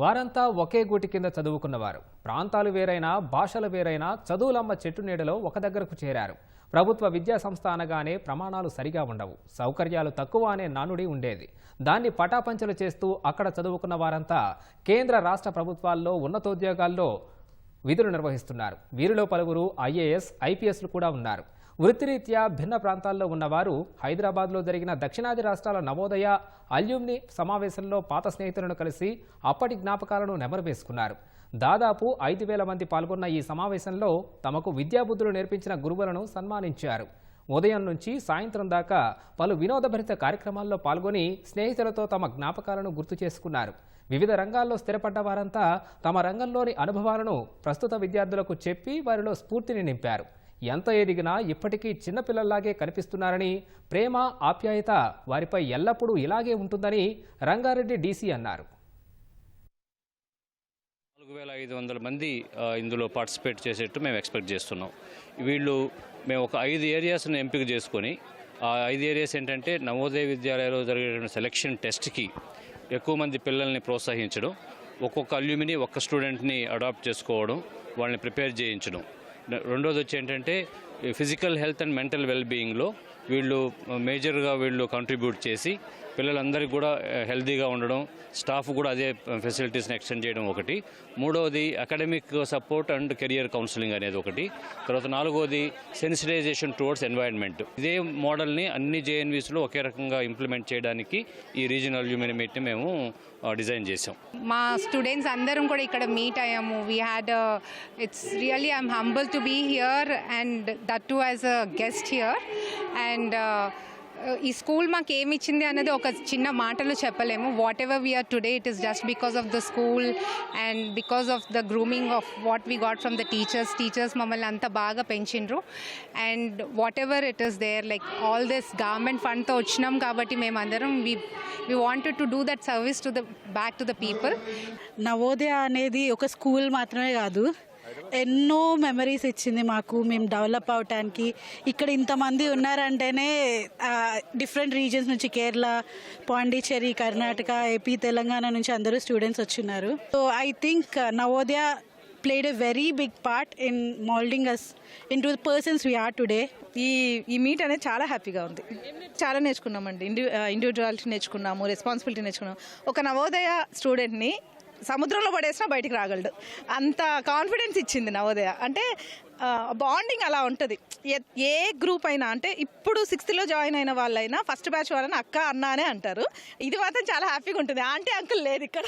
వారంతా ఒకే గూటి కింద చదువుకున్నవారు. ప్రాంతాలు వేరైనా భాషలు వేరైనా చదువులమ్మ చెట్టు నీడలో ఒక దగ్గరకు చేరారు. ప్రభుత్వ విద్యా సంస్థ అనగానే ప్రమాణాలు సరిగా ఉండవు. సౌకర్యాలు తక్కువ అనే నానుడి ఉండేది. దాన్ని పటాపంచలు చేస్తూ అక్కడ చదువుకున్న వారంతా కేంద్ర రాష్ట్ర ప్రభుత్వాల్లో ఉన్నతోద్యోగాల్లో విధులు నిర్వహిస్తున్నారు. వీరిలో పలువురు ఐఏఎస్ ఐపీఎస్లు కూడా ఉన్నారు. వృత్తిరీత్యా భిన్న ప్రాంతాల్లో ఉన్నవారు హైదరాబాద్లో జరిగిన దక్షిణాది రాష్ట్రాల నవోదయ అల్యూమ్ని సమావేశంలో పాత స్నేహితులను కలిసి అప్పటి జ్ఞాపకాలను నెమరవేసుకున్నారు. దాదాపు ఐదు వేల మంది పాల్గొన్న ఈ సమావేశంలో తమకు విద్యాబుద్ధులు నేర్పించిన గురువులను సన్మానించారు. ఉదయం నుంచి సాయంత్రం దాకా పలు వినోదభరిత కార్యక్రమాల్లో పాల్గొని స్నేహితులతో తమ జ్ఞాపకాలను గుర్తు చేసుకున్నారు. వివిధ రంగాల్లో స్థిరపడ్డ వారంతా తమ రంగంలోని అనుభవాలను ప్రస్తుత విద్యార్థులకు చెప్పి వారిలో స్ఫూర్తిని నింపారు. ఎంత ఎదిగినా ఇప్పటికీ చిన్నపిల్లల్లాగే కనిపిస్తున్నారని ప్రేమ ఆప్యాయత వారిపై ఎల్లప్పుడూ ఇలాగే ఉంటుందని రంగారెడ్డి డీసీ అన్నారు. నాలుగు వేల ఐదు వందల మంది ఇందులో పార్టిసిపేట్ చేసేట్టు మేము ఎక్స్పెక్ట్ చేస్తున్నాం. వీళ్ళు మేము ఒక ఐదు ఏరియాస్ని ఎంపిక చేసుకొని ఆ ఐదు ఏరియాస్ ఏంటంటే నవోదయ విద్యాలయాల్లో జరిగేటువంటి సెలక్షన్ టెస్ట్కి ఎక్కువ మంది పిల్లల్ని ప్రోత్సహించడం ఒక్కొక్క అల్యూమిని ఒక్క స్టూడెంట్ని అడాప్ట్ చేసుకోవడం వాళ్ళని ప్రిపేర్ చేయించడం. రెండోది వచ్చి ఏంటంటే physical health and mental well బీయింగ్లో వీళ్ళు మేజర్గా వీళ్ళు కంట్రిబ్యూట్ చేసి పిల్లలందరికీ కూడా హెల్తీగా ఉండడం స్టాఫ్ కూడా అదే ఫెసిలిటీస్ని ఎక్స్టెండ్ చేయడం ఒకటి. మూడవది academic support and career counselling అనేది ఒకటి. తర్వాత నాలుగవది సెన్సిటైజేషన్ టువర్డ్స్ ఎన్వైరన్మెంట్. ఇదే మోడల్ని అన్ని జేఎన్వీస్లో ఒకే రకంగా ఇంప్లిమెంట్ చేయడానికి ఈ రీజనల్ హ్యూమన్ మీట్ని మేము డిజైన్ చేసాం మా స్టూడెంట్స్ అందరం కూడా ఇక్కడ మీట్ అయ్యాము. We had it's really I'm humble to be here and that to as a guest here and ఈ స్కూల్ మాకు ఏమి ఇచ్చింది అనేది ఒక చిన్న మాటలు చెప్పలేము. Whatever we are today it is just because of the school and because of the grooming of what we got from the teachers teachers మమ్మల్ని అంత బాగా పెంచిండ్రు. And whatever it is there like all this government ఫండ్తో వచ్చినాం కాబట్టి మేమందరం we we wanted to do that service to the back to the people Navodaya అనేది ఒక school మాత్రమే కాదు. ఎన్నో మెమరీస్ ఇచ్చింది మాకు. మేము డెవలప్ అవటానికి ఇక్కడ ఇంతమంది ఉన్నారంటేనే డిఫరెంట్ రీజన్స్ నుంచి కేరళ పాండిచ్చేరి కర్ణాటక ఏపీ తెలంగాణ నుంచి అందరూ students వచ్చిన్నారు so I think Navodaya played a very big part in moulding us into persons we are today ఈ ఈ మీట్ అనేది చాలా హ్యాపీగా ఉంది. చాలా నేర్చుకున్నామండి. ఇండి ఇండివిజువాలిటీ uh, నేర్చుకున్నాము రెస్పాన్సిబిలిటీ నేర్చుకున్నాము. ఒక నవోదయ స్టూడెంట్ని సముద్రంలో పడేసినా బయటికి రాగలడు. అంత కాన్ఫిడెన్స్ ఇచ్చింది నవోదయ. అంటే బాండింగ్ అలా ఉంటుంది. ఏ- ఏ గ్రూప్ అయినా అంటే ఇప్పుడు సిక్స్త్లో జాయిన్ అయిన వాళ్ళైనా ఫస్ట్ బ్యాచ్ వాళ్ళని అక్క అన్న అనే అంటారు. ఇది మాత్రం చాలా హ్యాపీగా ఉంటుంది. ఆంటీ అంకుల్ లేదు ఇక్కడ.